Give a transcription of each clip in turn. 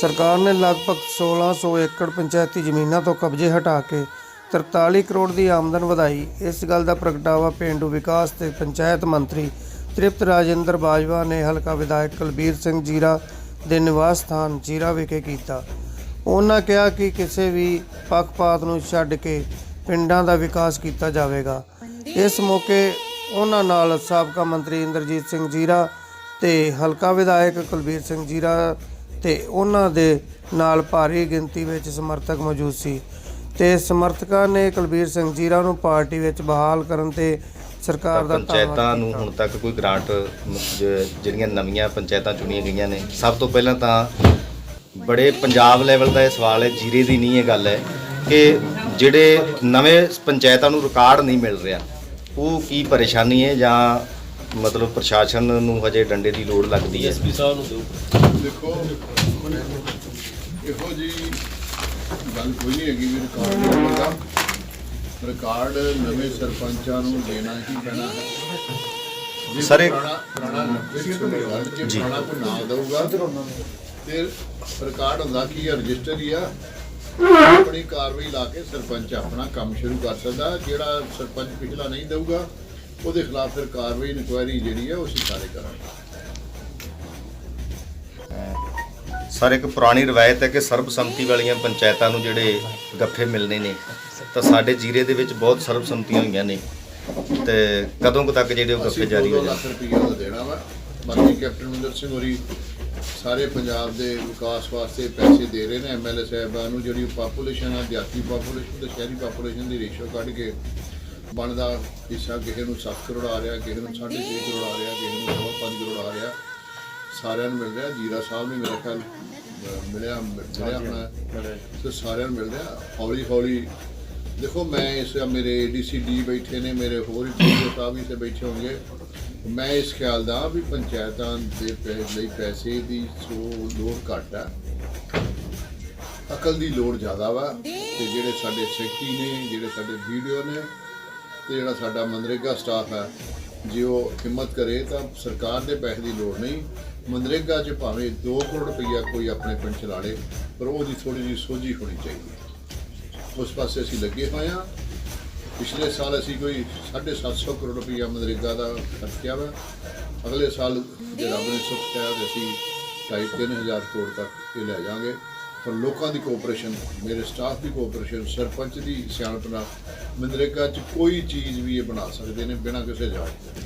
ਸਰਕਾਰ ਨੇ ਲਗਭਗ 1600 ਏਕੜ ਪੰਚਾਇਤੀ ਜ਼ਮੀਨਾਂ ਤੋਂ ਕਬਜ਼ੇ ਹਟਾ ਕੇ 43 ਕਰੋੜ ਦੀ ਆਮਦਨ ਵਧਾਈ। ਇਸ ਗੱਲ ਦਾ ਪ੍ਰਗਟਾਵਾ ਪੇਂਡੂ ਵਿਕਾਸ ਤੇ ਪੰਚਾਇਤ ਮੰਤਰੀ ਤ੍ਰਿਪਤ ਰਾਜਿੰਦਰ ਬਾਜਵਾ ਨੇ ਹਲਕਾ ਵਿਧਾਇਕ ਕੁਲਬੀਰ ਸਿੰਘ ਜੀਰਾ ਦੇ ਨਿਵਾਸ ਸਥਾਨ ਜੀਰਾ ਵਿਖੇ ਕੀਤਾ। ਉਹਨਾਂ ਕਿਹਾ ਕਿ ਕਿਸੇ ਵੀ ਪੱਖਪਾਤ ਨੂੰ ਛੱਡ ਕੇ ਪਿੰਡਾਂ ਦਾ ਵਿਕਾਸ ਕੀਤਾ ਜਾਵੇਗਾ। ਇਸ ਮੌਕੇ ਉਹਨਾਂ ਨਾਲ ਸਾਬਕਾ ਮੰਤਰੀ ਇੰਦਰਜੀਤ ਸਿੰਘ ਜੀਰਾ ਤੇ ਹਲਕਾ ਵਿਧਾਇਕ ਕੁਲਬੀਰ ਸਿੰਘ ਜੀਰਾ ਤੇ ਉਹਨਾਂ ਦੇ ਨਾਲ ਭਾਰੀ ਗਿਣਤੀ ਵਿੱਚ ਸਮਰਥਕ ਮੌਜੂਦ ਸੀ ਤੇ ਸਮਰਥਕਾਂ ਨੇ ਕੁਲਬੀਰ ਸਿੰਘ ਜੀਰਾ ਨੂੰ ਪਾਰਟੀ ਵਿੱਚ ਬਹਾਲ ਕਰਨ ਤੇ ਸਰਕਾਰ ਦਾ ਪੰਚਾਇਤਾਂ ਨੂੰ। ਹੁਣ ਤੱਕ ਕੋਈ ਗ੍ਰਾਂਟ ਜਿਹੜੀਆਂ ਨਵੀਆਂ ਪੰਚਾਇਤਾਂ ਚੁਣੀਆਂ ਗਈਆਂ ਨੇ ਸਭ ਤੋਂ ਪਹਿਲਾਂ ਤਾਂ ਬੜੇ ਪੰਜਾਬ ਲੈਵਲ ਦਾ ਇਹ ਸਵਾਲ ਹੈ ਜੀਰੇ ਦੀ ਨਹੀਂ ਇਹ ਗੱਲ ਹੈ ਕਿ ਜਿਹੜੇ ਨਵੇਂ ਪੰਚਾਇਤਾਂ ਨੂੰ ਰਿਕਾਰਡ ਨਹੀਂ ਮਿਲ ਰਿਹਾ ਉਹ ਕੀ ਪਰੇਸ਼ਾਨੀ ਹੈ ਜਾਂ ਮਤਲਬ ਪ੍ਰਸ਼ਾਸਨ ਨੂੰ ਹਜੇ ਡੰਡੇ ਦੀ ਲੋੜ ਲੱਗਦੀ ਹੈ। ਦੇਖੋ ਇਹੋ ਜੀ ਗੱਲ ਕੋਈ ਨਹੀਂ ਹੈਗੀ ਵੀ ਰਿਕਾਰਡ ਨਹੀਂ ਰਿਕਾਰਡ ਨਵੇਂ ਸਰਪੰਚਾਂ ਨੂੰ ਦੇਣਾ ਹੀ ਪੈਣਾ ਹੈ। ਜੇ ਸਰ, ਪੁਰਾਣਾ ਜੇ। ਪੁਰਾਣਾ ਨਾ ਦਊਗਾ ਤੇ ਰਿਕਾਰਡ ਹੁੰਦਾ ਕੀ ਹੈ ਰਜਿਸਟਰ ਹੀ ਆ। ਆਪਣੀ ਕਾਰਵਾਈ ਲਾ ਕੇ ਸਰਪੰਚ ਆਪਣਾ ਕੰਮ ਸ਼ੁਰੂ ਕਰ ਸਕਦਾ ਜਿਹੜਾ ਸਰਪੰਚ ਪਿਛਲਾ ਨਹੀਂ ਦਊਗਾ। ਉਹਦੇ ਖਿਲਾਫ ਫਿਰ ਕਾਰਵਾਈ ਇਨਕੁਆਇਰੀ ਜਿਹੜੀ ਹੈ ਉਹ ਅਸੀਂ ਸਾਰੇ ਕਰਾਂਗੇ। ਸਰ ਇੱਕ ਪੁਰਾਣੀ ਰਵਾਇਤ ਹੈ ਕਿ ਸਰਬਸੰਮਤੀ ਵਾਲੀਆਂ ਪੰਚਾਇਤਾਂ ਨੂੰ ਜਿਹੜੇ ਗੱਫੇ ਮਿਲਨੇ ਨੇ ਤਾਂ ਸਾਡੇ ਜੀਰੇ ਦੇ ਵਿੱਚ ਬਹੁਤ ਸਰਬਸੰਮਤੀਆਂ ਹੋਈਆਂ ਨੇ। ਤੇ ਕਦੋਂ ਕੁ ਤੱਕ ਜਿਹੜੇ ਉਹ ਗੱਫੇ ਜਾਰੀ ਹੋ 2 ਜਾਣ ਲੱਖ ਰੁਪਈਆ ਦਾ ਦੇਣਾ ਵਾ। ਬਾਕੀ ਕੈਪਟਨ ਅਮਰਿੰਦਰ ਸਿੰਘ ਹੋਰੀ ਸਾਰੇ ਪੰਜਾਬ ਦੇ ਵਿਕਾਸ ਵਾਸਤੇ ਪੈਸੇ ਦੇ ਰਹੇ ਨੇ। ਐਮਐਲਏ ਸਾਹਿਬਾਨ ਨੂੰ ਜਿਹੜੀ ਪਾਪੂਲੇਸ਼ਨ ਆ ਦਿਹਾਤੀ ਪਾਪੂਲੇਸ਼ਨ ਤੇ ਸ਼ਹਿਰੀ ਪਾਪੂਲੇਸ਼ਨ ਦੀ ਰੇਸ਼ੋ ਕੱਢ ਕੇ ਬਣਦਾ ਹਿੱਸਾ ਕਿਸੇ ਨੂੰ 7 ਕਰੋੜ ਆ ਰਿਹਾ ਕਿਸੇ ਨੂੰ 6.5 ਕਰੋੜ ਆ ਰਿਹਾ ਕਿਸੇ ਨੂੰ 5 ਕਰੋੜ ਆ ਰਿਹਾ ਸਾਰਿਆਂ ਨੂੰ ਮਿਲ ਰਿਹਾ ਜੀਰਾ ਸਾਹਿਬ ਨੇ ਮੇਰਾ ਖਿਆਲ ਮਿਲਿਆ ਮਿਲਿਆ ਹੋਣਾ। ਤੇ ਸਾਰਿਆਂ ਨੂੰ ਮਿਲ ਰਿਹਾ ਹੌਲੀ ਹੌਲੀ ਦੇਖੋ ਮੈਂ ਇਸ ਮੇਰੇ ਏਡੀਸੀਡੀ ਬੈਠੇ ਨੇ ਮੇਰੇ ਹੋਰ ਵੀ ਸਾਹਿਬ ਵੀ ਤੇ ਬੈਠੇ ਹੋਣਗੇ। ਮੈਂ ਇਸ ਖਿਆਲ ਦਾ ਵੀ ਪੰਚਾਇਤਾਂ ਦੇ ਪੈ- ਲਈ ਪੈਸੇ ਦੀ ਸੋ ਲੋੜ ਘੱਟ ਹੈ ਅਕਲ ਦੀ ਲੋੜ ਜ਼ਿਆਦਾ ਵਾ। ਤੇ ਜਿਹੜੇ ਸਾਡੇ ਸੈਕਟਰੀ ਨੇ ਜਿਹੜੇ ਸਾਡੇ ਵੀਡੀਓ ਨੇ ਤੇ ਜਿਹੜਾ ਸਾਡਾ ਮਨਰੇਗਾ ਸਟਾਫ ਹੈ, ਜੇ ਉਹ ਹਿੰਮਤ ਕਰੇ ਤਾਂ ਸਰਕਾਰ ਦੇ ਪੈਸੇ ਦੀ ਲੋੜ ਨਹੀਂ। ਮਨਰੇਗਾ 'ਚ ਭਾਵੇਂ 2 ਕਰੋੜ ਰੁਪਈਆ ਕੋਈ ਆਪਣੇ ਪਿੰਡ ਚਲਾ ਲੇ ਪਰ ਉਹਦੀ ਥੋੜੀ ਜਿਹੀ ਸੋਝੀ ਹੋਣੀ ਚਾਹੀਦੀ ਹੈ। ਉਸ ਪਾਸੇ ਅਸੀਂ ਲੱਗੇ ਹੋਏ ਹਾਂ। ਪਿਛਲੇ ਸਾਲ ਅਸੀਂ ਕੋਈ 750 ਕਰੋੜ ਰੁਪਈਆ ਮਨਰੇਗਾ ਦਾ ਖਰਚਿਆ ਵਾ। ਅਗਲੇ ਸਾਲ ਜੇ ਰੱਬ ਨੇ ਸੁੱਖ ਚਾਹਿਆ ਤੇ ਅਸੀਂ 2.5-3000 ਕਰੋੜ ਤੱਕ ਇਹ ਲੈ ਜਾਵਾਂਗੇ। ਪਰ ਲੋਕਾਂ ਦੀ ਕੋਆਪਰੇਸ਼ਨ ਮੇਰੇ ਸਟਾਫ ਦੀ ਕੋਆਪਰੇਸ਼ਨ ਸਰਪੰਚ ਦੀ ਸਿਆਣਪ ਨਾਲ ਮਨਰੇਗਾ 'ਚ ਕੋਈ ਚੀਜ਼ ਵੀ ਇਹ ਬਣਾ ਸਕਦੇ ਨੇ ਬਿਨਾਂ ਕਿਸੇ ਜਾਂਚ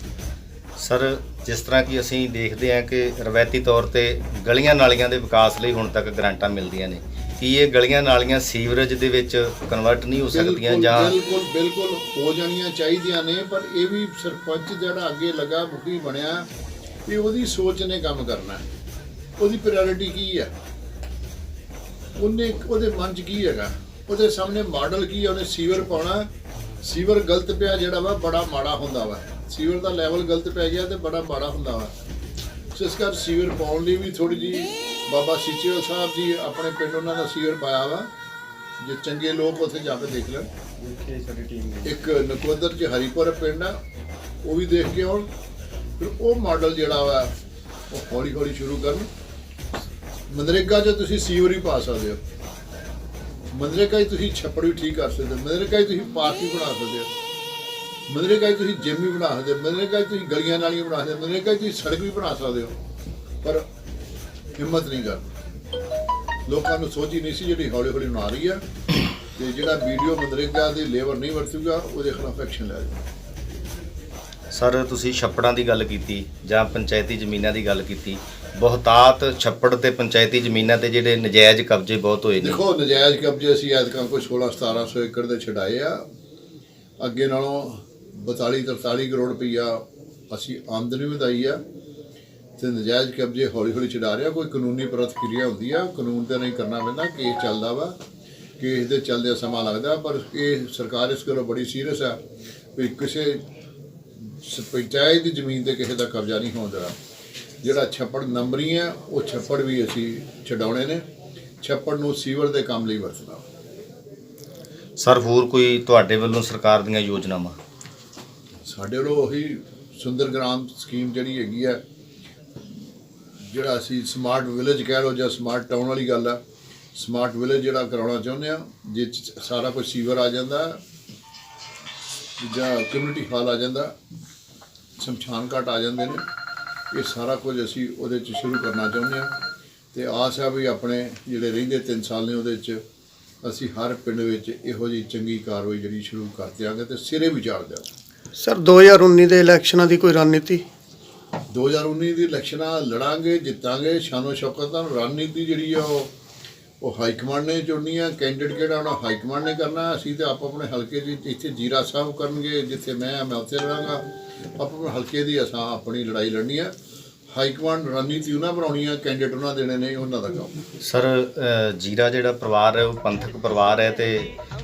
ਸਰ ਜਿਸ ਤਰ੍ਹਾਂ ਕਿ ਅਸੀਂ ਦੇਖਦੇ ਹਾਂ ਕਿ ਰਵਾਇਤੀ ਤੌਰ ਤੇ ਗਲੀਆਂ ਨਾਲੀਆਂ ਦੇ ਵਿਕਾਸ ਲਈ ਹੁਣ ਤੱਕ ਗ੍ਰਾਂਟਾਂ ਮਿਲਦੀਆਂ ਨੇ ਕੀ ਇਹ ਗਲੀਆਂ ਨਾਲੀਆਂ ਸੀਵਰੇਜ ਦੇ ਵਿੱਚ ਕਨਵਰਟ ਨਹੀਂ ਹੋ ਸਕਦੀਆਂ ਜਾਂ ਬਿਲਕੁਲ ਬਿਲਕੁਲ ਹੋ ਜਾਣੀਆਂ ਚਾਹੀਦੀਆਂ ਨੇ ਪਰ ਇਹ ਵੀ ਸਰਪੰਚ ਜਿਹੜਾ ਅੱਗੇ ਲੱਗਾ ਮੁਖੀ ਬਣਿਆ ਇਹ ਉਹਦੀ ਸੋਚ ਨੇ ਕੰਮ ਕਰਨਾ। ਉਹਦੀ ਪ੍ਰਾਇੋਰਟੀ ਕੀ ਹੈ ਉਹਨੇ ਉਹਦੇ ਮਨ 'ਚ ਕੀ ਹੈਗਾ? ਉਹਦੇ ਸਾਹਮਣੇ ਮਾਡਲ ਕੀ ਹੈ ਉਹਨੇ ਸੀਵਰ ਪਾਉਣਾ। ਸੀਵਰ ਗਲਤ ਪਿਆ ਜਿਹੜਾ ਵਾ ਬੜਾ ਮਾੜਾ ਹੁੰਦਾ ਵਾ। ਸੀਵਰ ਦਾ ਲੈਵਲ ਗਲਤ ਪੈ ਗਿਆ ਤੇ ਬੜਾ ਮਾੜਾ ਹੁੰਦਾ ਵਾ। ਇਸ ਕਰ ਸੀਵਰ ਪਾਉਣ ਲਈ ਵੀ ਥੋੜੀ ਜੀ ਬਾਬਾ ਸਿਚੇਵਾਲ ਸਾਹਿਬ ਜੀ ਆਪਣੇ ਪਿੰਡ ਉਹਨਾਂ ਦਾ ਸੀਵਰ ਪਾਇਆ ਵਾ। ਜੇ ਚੰਗੇ ਲੋਕ ਉੱਥੇ ਜਾ ਕੇ ਦੇਖ ਲੈਣ। ਇੱਕ ਨਕੋਦਰ ਚ ਹਰੀਪੁਰ ਪਿੰਡ ਆ ਉਹ ਵੀ ਦੇਖ ਕੇ ਆਉਣ। ਫਿਰ ਉਹ ਮਾਡਲ ਜਿਹੜਾ ਵਾ ਉਹ ਹੌਲੀ ਹੌਲੀ ਸ਼ੁਰੂ ਕਰਨ। ਮਨਰੇਗਾ 'ਚ ਤੁਸੀਂ ਸੀਵਰ ਹੀ ਪਾ ਸਕਦੇ ਹੋ। ਮਨਰੇਗਾ 'ਚ ਤੁਸੀਂ ਛੱਪੜ ਵੀ ਠੀਕ ਕਰ ਸਕਦੇ ਹੋ। ਮਨਰੇਗਾ 'ਚ ਤੁਸੀਂ ਪਾਰਕ ਵੀ ਬਣਾ ਸਕਦੇ ਹੋ। ਮਨਰੇਗਾ 'ਚ ਤੁਸੀਂ ਜਿਮ ਵੀ ਬਣਾ ਸਕਦੇ ਹੋ। ਮਨਰੇਗਾ 'ਚ ਤੁਸੀਂ ਗਲੀਆਂ ਨਾਲੀਆਂ ਬਣਾ ਸਕਦੇ ਹੋ। ਮਨਰੇਗਾ 'ਚ ਤੁਸੀਂ ਸੜਕ ਵੀ ਬਣਾ ਸਕਦੇ ਹੋ। ਪਰ ਹਿੰਮਤ ਨਹੀਂ ਕਰ ਲੋਕਾਂ ਨੂੰ ਸੋਚ ਹੀ ਨਹੀਂ ਸੀ ਜਿਹੜੀ ਹੌਲੀ ਹੌਲੀ ਬਣਾ ਰਹੀ ਆ। ਤੇ ਜਿਹੜਾ ਵੀਡੀਓ ਮਨਰੇਗਾ ਦੇ ਲੇਬਰ ਨਹੀਂ ਵਰਤੂਗਾ, ਉਹਦੇ ਖਿਲਾਫ ਐਕਸ਼ਨ ਲਿਆ ਜਾਊਗਾ ਸਰ, ਤੁਸੀਂ ਛੱਪੜਾਂ ਦੀ ਗੱਲ ਕੀਤੀ ਜਾਂ ਪੰਚਾਇਤੀ ਜ਼ਮੀਨਾਂ ਦੀ ਗੱਲ ਕੀਤੀ। ਬਹੁਤਾਤ ਛੱਪੜ ਤੇ ਪੰਚਾਇਤੀ ਜ਼ਮੀਨਾਂ ਤੇ ਜਿਹੜੇ ਨਜਾਇਜ਼ ਕਬਜ਼ੇ ਬਹੁਤ ਹੋਏ ਨੇ। ਦੇਖੋ, ਨਜਾਇਜ਼ ਕਬਜ਼ੇ ਅਸੀਂ ਐਤਕਾਂ ਕੋਈ 16 1700 ਏਕੜ ਦੇ ਛਡਾਏ ਆ। ਅੱਗੇ ਨਾਲੋਂ 42 43 ਕਰੋੜ ਰੁਪਈਆ ਅਸੀਂ ਆਮਦਨੀ ਵਧਾਈ ਆ ਤੇ ਨਜਾਇਜ਼ ਕਬਜ਼ੇ ਹੌਲੀ ਹੌਲੀ ਛਡਾ ਰਿਹਾ ਕੋਈ ਕਾਨੂੰਨੀ ਪ੍ਰਤੀਕਿਰਿਆ ਹੁੰਦੀ ਆ। ਕਾਨੂੰਨ ਤੇ ਨਹੀਂ ਕਰਨਾ ਪੈਂਦਾ, ਕੇਸ ਚੱਲਦਾ ਵਾ। ਕੇਸ ਦੇ ਚੱਲਦੇ ਸਮਾਂ ਲੱਗਦਾ, ਪਰ ਇਹ ਸਰਕਾਰ ਇਸ ਕੋਲੋਂ ਬੜੀ ਸੀਰੀਅਸ ਆ ਵੀ ਕਿਸੇ ਪੰਚਾਇਤ ਦੀ ਜ਼ਮੀਨ ਤੇ ਕਿਸੇ ਦਾ ਕਬਜ਼ਾ ਨਹੀਂ ਹੋਣ ਦੇਣਾ। ਜਿਹੜਾ ਛੱਪੜ ਨੰਬਰੀ ਆ ਉਹ ਛੱਪੜ ਵੀ ਅਸੀਂ ਛਡਾਉਣੇ ਨੇ। ਛੱਪੜ ਨੂੰ ਸੀਵਰ ਦੇ ਕੰਮ ਲਈ ਵਰਤਣਾ। ਸਰ ਹੋਰ ਕੋਈ ਤੁਹਾਡੇ ਵੱਲੋਂ ਸਰਕਾਰ ਦੀਆਂ ਯੋਜਨਾਵਾਂ? ਸਾਡੇ ਵੱਲੋਂ ਉਹੀ ਸੁੰਦਰ ਗ੍ਰਾਮ ਸਕੀਮ ਜਿਹੜੀ ਹੈਗੀ ਆ ਜਿਹੜਾ ਅਸੀਂ ਸਮਾਰਟ ਵਿਲੇਜ ਕਹਿ ਲਓ ਜਾਂ ਸਮਾਰਟ ਟਾਊਨ ਵਾਲੀ ਗੱਲ ਆ। ਸਮਾਰਟ ਵਿਲੇਜ ਜਿਹੜਾ ਕਰਾਉਣਾ ਚਾਹੁੰਦੇ ਆ ਜਿਸ 'ਚ ਸਾਰਾ ਕੁਝ ਸੀਵਰ ਆ ਜਾਂਦਾ ਜਾਂ ਕਮਿਊਨਿਟੀ ਹਾਲ ਆ ਜਾਂਦਾ ਸ਼ਮਸ਼ਾਨ ਘਾਟ ਆ ਜਾਂਦੇ ਨੇ। ਇਹ ਸਾਰਾ ਕੁਝ ਅਸੀਂ ਉਹਦੇ 'ਚ ਸ਼ੁਰੂ ਕਰਨਾ ਚਾਹੁੰਦੇ ਆ ਤੇ ਆਸ ਆ ਵੀ ਆਪਣੇ ਜਿਹੜੇ ਰਹਿੰਦੇ 3 ਸਾਲ ਨੇ ਉਹਦੇ 'ਚ ਅਸੀਂ ਹਰ ਪਿੰਡ ਵਿੱਚ ਇਹੋ ਜਿਹੀ ਚੰਗੀ ਕਾਰਵਾਈ ਜਿਹੜੀ ਸ਼ੁਰੂ ਕਰ ਦਿਆਂਗੇ ਤੇ ਸਿਰੇ ਵੀ ਚਾੜ ਦਿਆਂਗੇ। ਸਰ 2019 ਦੇ ਇਲੈਕਸ਼ਨਾਂ ਦੀ ਕੋਈ ਰਣਨੀਤੀ? 2019 ਦੀ ਇਲੈਕਸ਼ਨਾਂ ਲੜਾਂਗੇ ਜਿੱਤਾਂਗੇ ਸ਼ਾਨੋ ਸ਼ੌਕਤ ਨਾਲ ਰਣਨੀਤੀ ਜਿਹੜੀ ਆ ਉਹ ਉਹ ਹਾਈ ਕਮਾਂਡ ਨੇ ਚੁਣਨੀ ਆ ਕੈਂਡੀਡੇਟ ਕਿਹੜਾ ਉਹਨਾਂ ਹਾਈ ਕਮਾਂਡ ਨੇ ਕਰਨਾ ਅਸੀਂ ਤੇ ਆਪ ਆਪਣੇ ਹਲਕੇ ਦੀ ਇੱਥੇ ਜੀਰਾ ਸਾਹਿਬ ਕਰਨਗੇ ਜਿੱਥੇ ਮੈਂ ਆ ਮੈਂ ਉੱਥੇ ਰਹਾਂਗਾ। ਆਪ ਆਪਣੇ ਹਲਕੇ ਦੀ ਅਸਾਂ ਆਪਣੀ ਲੜਾਈ ਲੜਨੀ ਆ। ਹਾਈ ਕਮਾਂਡ ਰਣਨੀਤੀ ਉਹਨਾਂ ਬਣਾਉਣੀ ਆ ਕੈਂਡੀਡੇਟ ਉਹਨਾਂ ਦੇਣੇ ਨੇ ਉਹਨਾਂ ਦਾ ਕੰਮ। ਸਰ ਜੀਰਾ ਜਿਹੜਾ ਪਰਿਵਾਰ ਹੈ ਉਹ ਪੰਥਕ ਪਰਿਵਾਰ ਹੈ ਤੇ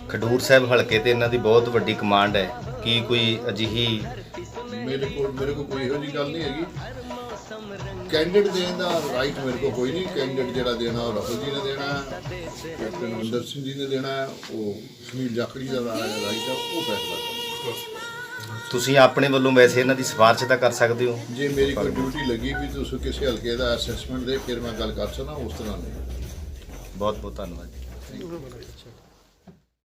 ਖਡੂਰ ਸਾਹਿਬ ਹਲਕੇ ਤੇ ਇਹਨਾਂ ਦੀ ਬਹੁਤ ਵੱਡੀ ਕਮਾਂਡ ਹੈ। ਕੀ ਕੋਈ ਅਜਿਹੀ ਮੇਰੇ ਕੋਲ ਮੇਰੇ ਕੋਲ ਕੋਈ ਇਹੋ ਜਿਹੀ ਗੱਲ ਨਹੀਂ ਹੈਗੀ। ਕੈਂਡੀਡੇਟ ਦੇਣ ਦਾ ਰਾਈਟ ਮੇਰੇ ਕੋਲ ਕੋਈ ਨਹੀਂ। ਕੈਂਡੀਡੇਟ ਜਿਹੜਾ ਦੇਣਾ ਉਹ ਰਾਹੁਲ ਜੀ ਨੇ ਦੇਣਾ ਕੈਪਟਨ ਅਮਰਿੰਦਰ ਸਿੰਘ ਜੀ ਨੇ ਦੇਣਾ ਉਹ ਸੁਨੀਲ ਜਾਖੜੀ ਦਾ ਰਾਈਟ ਹੈ ਉਹ ਫੈਸਲਾ ਤੁਸੀਂ ਆਪਣੇ ਵੱਲੋਂ ਵੈਸੇ ਇਹਨਾਂ ਦੀ ਸਿਫਾਰਿਸ਼ ਤਾਂ ਕਰ ਸਕਦੇ ਹੋ। ਜੇ ਮੇਰੀ ਕੋਈ ਡਿਊਟੀ ਲੱਗੀ ਵੀ ਤੁਸੀਂ ਕਿਸੇ ਹਲਕੇ ਦਾ ਅਸੈਸਮੈਂਟ ਦੇ ਫਿਰ ਮੈਂ ਗੱਲ ਕਰ ਸਕਦਾ ਉਸ ਤਰ੍ਹਾਂ ਨਹੀਂ। ਬਹੁਤ ਬਹੁਤ ਧੰਨਵਾਦ